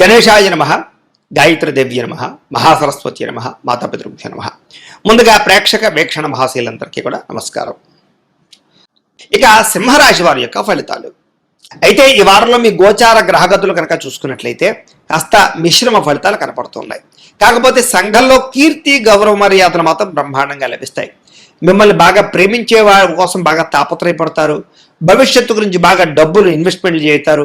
గణేశాయ నమ గాయత్రదేవ్య నమ మహాసరస్వతి నమ మాతాపితృభ్య నమ. ముందుగా ప్రేక్షక వీక్షణ మహాశీలందరికీ కూడా నమస్కారం. ఇక సింహరాశి వారి యొక్క ఫలితాలు. అయితే ఈ వారంలో మీ గోచార గ్రహగతులు కనుక చూసుకున్నట్లయితే కాస్త మిశ్రమ ఫలితాలు కనపడుతున్నాయి. కాకపోతే సంఘంలో కీర్తి గౌరవ మర్యాదలు మాత్రం బ్రహ్మాండంగా లభిస్తాయి. మిమ్మల్ని బాగా ప్రేమించే వారి కోసం బాగా తాపత్రయపడతారు. భవిష్యత్తు గురించి బాగా డబ్బులు ఇన్వెస్ట్మెంట్లు చేస్తారు.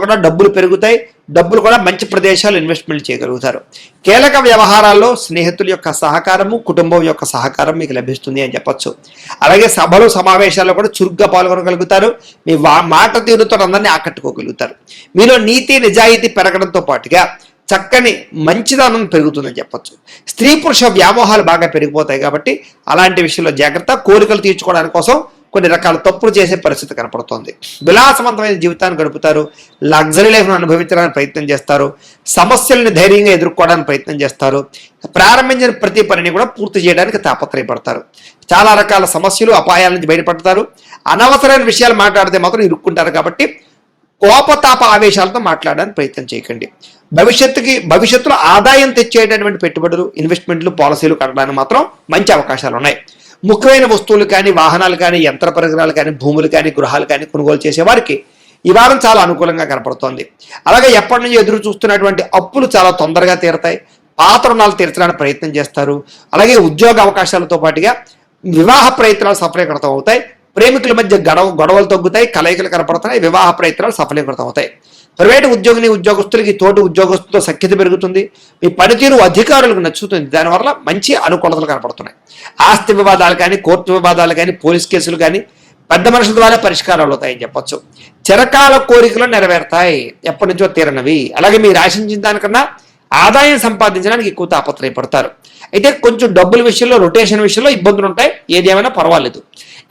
కూడా డబ్బులు పెరుగుతాయి. డబ్బులు కూడా మంచి ప్రదేశాలు ఇన్వెస్ట్మెంట్ చేయగలుగుతారు. కీలక వ్యవహారాల్లో స్నేహితుల యొక్క సహకారము కుటుంబం యొక్క సహకారం మీకు లభిస్తుంది అని చెప్పచ్చు. అలాగే సభలు సమావేశాల్లో కూడా చురుగ్గా పాల్గొనగలుగుతారు. మీ మాట తీరుతో అందరినీ ఆకట్టుకోగలుగుతారు. మీలో నీతి నిజాయితీ పెరగడంతో పాటుగా చక్కని మంచిదనం పెరుగుతుందని చెప్పొచ్చు. స్త్రీ పురుష వ్యామోహాలు బాగా పెరిగిపోతాయి కాబట్టి అలాంటి విషయంలో జాగ్రత్త కోరికలు తీర్చుకోవడానికి కోసం కొన్ని రకాల తప్పులు చేసే పరిస్థితి కనపడుతోంది. విలాసవంతమైన జీవితాన్ని గడుపుతారు. లగ్జరీ లైఫ్ను అనుభవించడానికి ప్రయత్నం చేస్తారు. సమస్యలను ధైర్యంగా ఎదుర్కోవడానికి ప్రయత్నం చేస్తారు. ప్రారంభించిన ప్రతి పనిని కూడా పూర్తి చేయడానికి తాపత్రయపడతారు. చాలా రకాల సమస్యలు అపాయాల నుంచి బయటపడతారు. అనవసరమైన విషయాలు మాట్లాడితే మాత్రం ఇరుక్కుంటారు కాబట్టి కోపతాప ఆవేశాలతో మాట్లాడడానికి ప్రయత్నం చేయకండి. భవిష్యత్తుకి భవిష్యత్తులో ఆదాయం తెచ్చేటటువంటి పెట్టుబడులు ఇన్వెస్ట్మెంట్లు పాలసీలు కట్టడానికి మాత్రం మంచి అవకాశాలు ఉన్నాయి ముఖ్యమైన వస్తువులు కానీ వాహనాలు కానీ యంత్ర పరికరాలు కానీ భూములు కానీ గృహాలు కానీ కొనుగోలు చేసేవారికి ఈ వారం చాలా అనుకూలంగా కనపడుతోంది. అలాగే ఎప్పటి నుంచి ఎదురు చూస్తున్నటువంటి అప్పులు చాలా తొందరగా తీరతాయి. పాత రుణాలు తీర్చడానికి ప్రయత్నం చేస్తారు. అలాగే ఉద్యోగ అవకాశాలతో పాటుగా వివాహ ప్రయత్నాలు సఫలీకృతం అవుతాయి. ప్రేమికుల మధ్య గడవ గొడవలు తగ్గుతాయి. కలయికలు కనపడుతున్నాయి. వివాహ ప్రయత్నాలు సఫలీకృతం అవుతాయి. ప్రైవేటు ఉద్యోగిని ఉద్యోగస్తులకి తోటి ఉద్యోగస్తులతో సఖ్యత పెరుగుతుంది. మీ పనితీరు అధికారులకు నచ్చుతుంది. దానివల్ల మంచి అనుకూలతలు కనపడుతున్నాయి. ఆస్తి వివాదాలు కానీ కోర్టు వివాదాలు కానీ పోలీస్ కేసులు కానీ పెద్ద మనుషుల ద్వారా పరిష్కారాలు అవుతాయని చెప్పొచ్చు. చిరకాల కోరికలు నెరవేరుతాయి. ఎప్పటి నుంచో తీరనవి. అలాగే మీరు ఆశించిన దానికన్నా ఆదాయం సంపాదించడానికి ఎక్కువ తాపత్రయపడతారు. అయితే కొంచెం డబ్బుల విషయంలో రొటేషన్ విషయంలో ఇబ్బందులు ఉంటాయి. ఏదేమైనా పర్వాలేదు.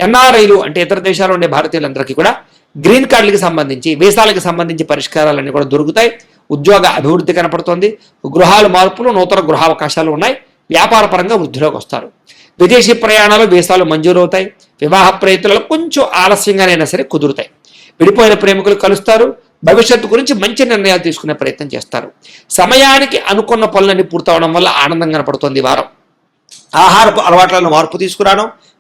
ఎన్ఆర్ఐలు అంటే ఇతర దేశాల్లో ఉండే భారతీయులందరికీ కూడా గ్రీన్ కార్డులకు సంబంధించి వీసాలకు సంబంధించి పరిష్కారాలన్నీ కూడా దొరుకుతాయి. ఉద్యోగ అభివృద్ధి కనపడుతోంది. గృహాల మార్పులు నూతన గృహావకాశాలు ఉన్నాయి. వ్యాపార పరంగా వృద్ధిలోకి వస్తారు. విదేశీ ప్రయాణాలు వీసాలు మంజూరు అవుతాయి వివాహ ప్రయత్నాలు కొంచెం ఆలస్యంగానైనా సరే కుదురుతాయి. విడిపోయిన ప్రేమికులు కలుస్తారు. భవిష్యత్తు గురించి మంచి నిర్ణయాలు తీసుకునే ప్రయత్నం చేస్తారు. సమయానికి అనుకున్న పనులన్నీ పూర్తవడం వల్ల ఆనందం కనపడుతోంది వారం. ఆహారపు అలవాట్లను మార్పు తీసుకురావడం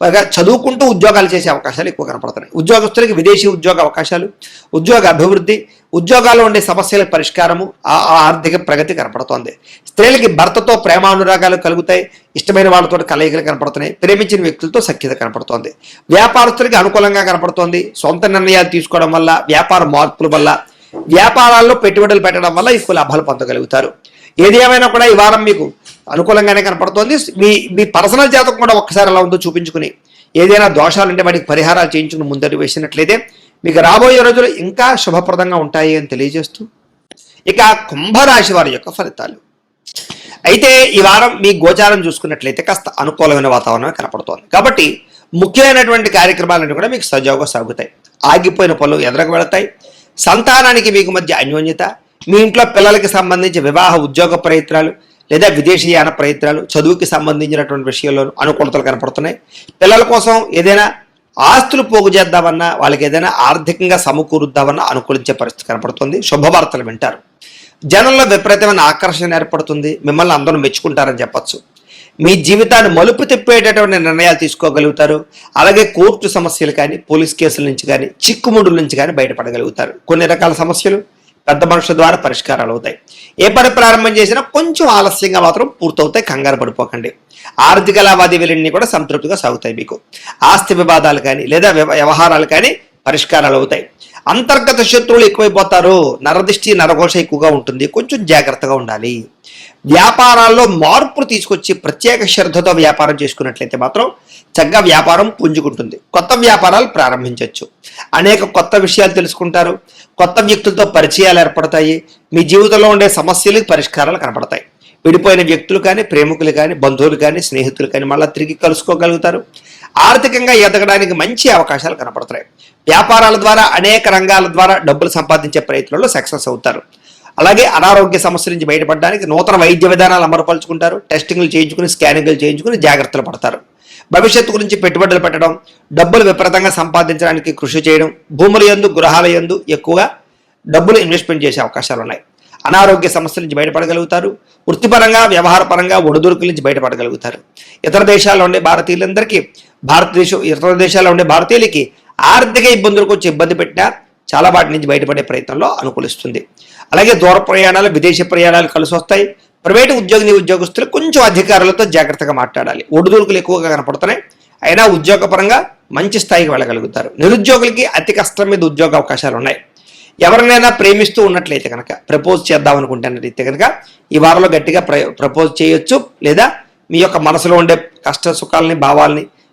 పైగా చదువుకుంటూ ఉద్యోగాలు చేసే అవకాశాలు ఎక్కువ కనపడుతున్నాయి. ఉద్యోగస్తులకి విదేశీ ఉద్యోగ అవకాశాలు ఉద్యోగ అభివృద్ధి ఉద్యోగాల్లో ఉండే సమస్యల పరిష్కారము ఆ ఆర్థిక ప్రగతి కనపడుతోంది. స్త్రీలకి భర్తతో ప్రేమానురాగాలు కలుగుతాయి ఇష్టమైన వాళ్ళతో కలయికలు కనపడుతున్నాయి ప్రేమించిన వ్యక్తులతో సఖ్యత కనపడుతోంది. వ్యాపారస్తులకి అనుకూలంగా కనపడుతోంది సొంత నిర్ణయాలు తీసుకోవడం వల్ల వ్యాపార మార్పుల వల్ల వ్యాపారాల్లో పెట్టుబడులు పెట్టడం వల్ల ఎక్కువ లాభాలు పొందగలుగుతారు. ఏది ఏమైనా కూడా ఈ వారం మీకు అనుకూలంగానే కనపడుతోంది. మీ మీ పర్సనల్ జాతకం కూడా ఒక్కసారి ఎలా ఉందో చూపించుకుని ఏదైనా దోషాలు ఉంటే వాటికి పరిహారాలు చేయించుకుని ముందడు వేసినట్లయితే మీకు రాబోయే రోజులు ఇంకా శుభప్రదంగా ఉంటాయి అని తెలియజేస్తూ ఇక కుంభరాశి వారి యొక్క ఫలితాలు. అయితే ఈ వారం మీ గోచారం చూసుకున్నట్లయితే కాస్త అనుకూలమైన వాతావరణం కనపడుతోంది. కాబట్టి ముఖ్యమైనటువంటి కార్యక్రమాలన్నీ కూడా మీకు సజావుగా సాగుతాయి. ఆగిపోయిన పనులు ఎదురకు వెళతాయి. సంతానానికి మీకు మధ్య అన్యోన్యత మీ ఇంట్లో పిల్లలకి సంబంధించి వివాహ ఉద్యోగ ప్రయత్నాలు లేదా విదేశీయాన ప్రయత్నాలు చదువుకి సంబంధించినటువంటి విషయంలోనూ అనుకూలతలు కనపడుతున్నాయి. పిల్లల కోసం ఏదైనా ఆస్తులు పోగు చేద్దామన్నా వాళ్ళకి ఏదైనా ఆర్థికంగా సమకూరుద్దామన్నా అనుకూలించే పరిస్థితి కనపడుతుంది. శుభవార్తలు వింటారు. జనంలో విపరీతమైన ఆకర్షణ ఏర్పడుతుంది. మిమ్మల్ని అందరూ మెచ్చుకుంటారని చెప్పచ్చు. మీ జీవితాన్ని మలుపు తిప్పేటటువంటి నిర్ణయాలు తీసుకోగలుగుతారు. అలాగే కోర్టు సమస్యలు కానీ పోలీస్ కేసుల నుంచి కానీ చిక్కుముడుల నుంచి కానీ బయటపడగలుగుతారు. కొన్ని రకాల సమస్యలు పెద్ద మనుషుల ద్వారా పరిష్కారాలు అవుతాయి. ఏ పని ప్రారంభం చేసినా కొంచెం ఆలస్యంగా మాత్రం పూర్తవుతాయి కంగారు పడిపోకండి. ఆర్థిక లావాదేవీలన్నీ కూడా సంతృప్తిగా సాగుతాయి మీకు. ఆస్తి వివాదాలు కానీ లేదా వ్యవ- వ్యవహారాలు కానీ పరిష్కారాలు అవుతాయి. అంతర్గత శత్రువులు ఎక్కువైపోతారు. నరదిష్టి నరఘోష ఎక్కువగా ఉంటుంది. కొంచెం జాగ్రత్తగా ఉండాలి. వ్యాపారాల్లో మార్పులు తీసుకొచ్చి ప్రత్యేక శ్రద్ధతో వ్యాపారం చేసుకున్నట్లయితే మాత్రం చక్కగా వ్యాపారం పుంజుకుంటుంది. కొత్త వ్యాపారాలు ప్రారంభించవచ్చు అనేక కొత్త విషయాలు తెలుసుకుంటారు. కొత్త వ్యక్తులతో పరిచయాలు ఏర్పడతాయి. మీ జీవితంలో ఉండే సమస్యలకు పరిష్కారాలు కనపడతాయి. విడిపోయిన వ్యక్తులు కానీ ప్రేమికులు కానీ బంధువులు కానీ స్నేహితులు కానీ మళ్ళీ తిరిగి కలుసుకోగలుగుతారు. ఆర్థికంగా ఎదగడానికి మంచి అవకాశాలు కనపడతాయి. వ్యాపారాల ద్వారా అనేక రంగాల ద్వారా డబ్బులు సంపాదించే ప్రయత్నంలో సక్సెస్ అవుతారు. అలాగే అనారోగ్య సమస్య నుంచి బయటపడడానికి నూతన వైద్య విధానాలు అమలుపరుచుకుంటారు. టెస్టింగ్లు చేయించుకుని స్కానింగ్లు చేయించుకుని జాగ్రత్తలు పడతారు. భవిష్యత్తు గురించి పెట్టుబడులు పెట్టడం డబ్బులు విపరీతంగా సంపాదించడానికి కృషి చేయడం భూముల యందు గృహాల యందు ఎక్కువగా డబ్బులు ఇన్వెస్ట్మెంట్ చేసే అవకాశాలు ఉన్నాయి. అనారోగ్య సమస్యల నుంచి బయటపడగలుగుతారు. వృత్తిపరంగా వ్యవహారపరంగా ఒడిదుడుకుల నుంచి బయటపడగలుగుతారు. ఇతర దేశాల్లో ఉండే భారతీయులందరికీ భారతదేశం ఇతర దేశాల్లో ఉండే భారతీయులకి ఆర్థిక ఇబ్బందులకు వచ్చి ఇబ్బంది పెట్టినా చాలా వాటి నుంచి బయటపడే ప్రయత్నంలో అనుకూలిస్తుంది. అలాగే దూర ప్రయాణాలు విదేశీ ప్రయాణాలు కలిసి వస్తాయి. ప్రైవేటు ఉద్యోగిని ఉద్యోగస్తులు కొంచెం అధికారులతో జాగ్రత్తగా మాట్లాడాలి. ఒడిదుడుకులు ఎక్కువగా కనపడుతున్నాయి. అయినా ఉద్యోగపరంగా మంచి స్థాయికి వెళ్ళగలుగుతారు. నిరుద్యోగులకి అతి కష్టం మీద ఉద్యోగ అవకాశాలు ఉన్నాయి. ఎవరినైనా ప్రేమిస్తూ ఉన్నట్లయితే కనుక ప్రపోజ్ చేద్దాం అనుకుంటున్నట్లయితే కనుక ఈ వారంలో గట్టిగా ప్రపోజ్ చేయొచ్చు. లేదా మీ యొక్క మనసులో ఉండే కష్ట సుఖాలని భావాల్ని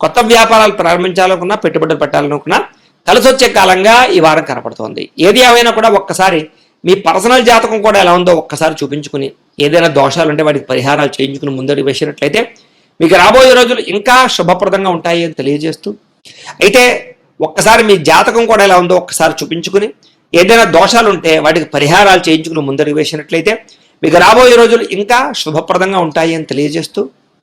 కొత్త వ్యాపారాలు ప్రారంభించాలనుకున్నా పెట్టుబడులు పెట్టాలనుకున్నా కలిసి వచ్చే కాలంగా ఈ వారం కనపడుతోంది. ఏది ఏమైనా కూడా ఒక్కసారి మీ పర్సనల్ జాతకం కూడా ఎలా ఉందో ఒక్కసారి చూపించుకుని ఏదైనా దోషాలు ఉంటే వాటికి పరిహారాలు చేయించుకుని ముందడుగు వేసినట్లయితే మీకు రాబోయే రోజులు ఇంకా శుభప్రదంగా ఉంటాయి అని తెలియజేస్తూ అయితే ఒక్కసారి మీ జాతకం కూడా ఎలా ఉందో ఒక్కసారి చూపించుకుని ఏదైనా దోషాలు ఉంటే వాటికి పరిహారాలు చేయించుకుని ముందడుగు వేసినట్లయితే మీకు రాబోయే రోజులు ఇంకా శుభప్రదంగా ఉంటాయి అని తెలియజేస్తూ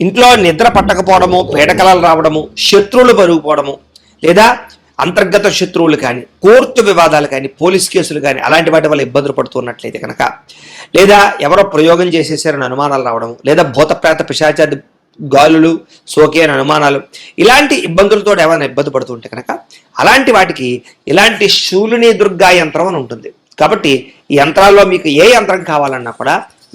ఇంట్లో నిద్ర పట్టకపోవడము పీడకలలు రావడము శత్రువులు పెరిగిపోవడము లేదా అంతర్గత శత్రువులు కానీ కోర్టు వివాదాలు కానీ పోలీస్ కేసులు కానీ అలాంటి వాటి వల్ల ఇబ్బందులు పడుతున్నట్లయితే కనుక లేదా ఎవరో ప్రయోగం చేసేసారని అనుమానాలు రావడం లేదా భూతప్రేత పిశాచాది గాలులు సోకే అని అనుమానాలు ఇలాంటి ఇబ్బందులతో ఏమైనా ఇబ్బంది పడుతుంటే కనుక అలాంటి వాటికి ఇలాంటి శూలిని దుర్గా యంత్రం అని ఉంటుంది. కాబట్టి ఈ యంత్రాల్లో మీకు ఏ యంత్రం కావాలన్నా కూడా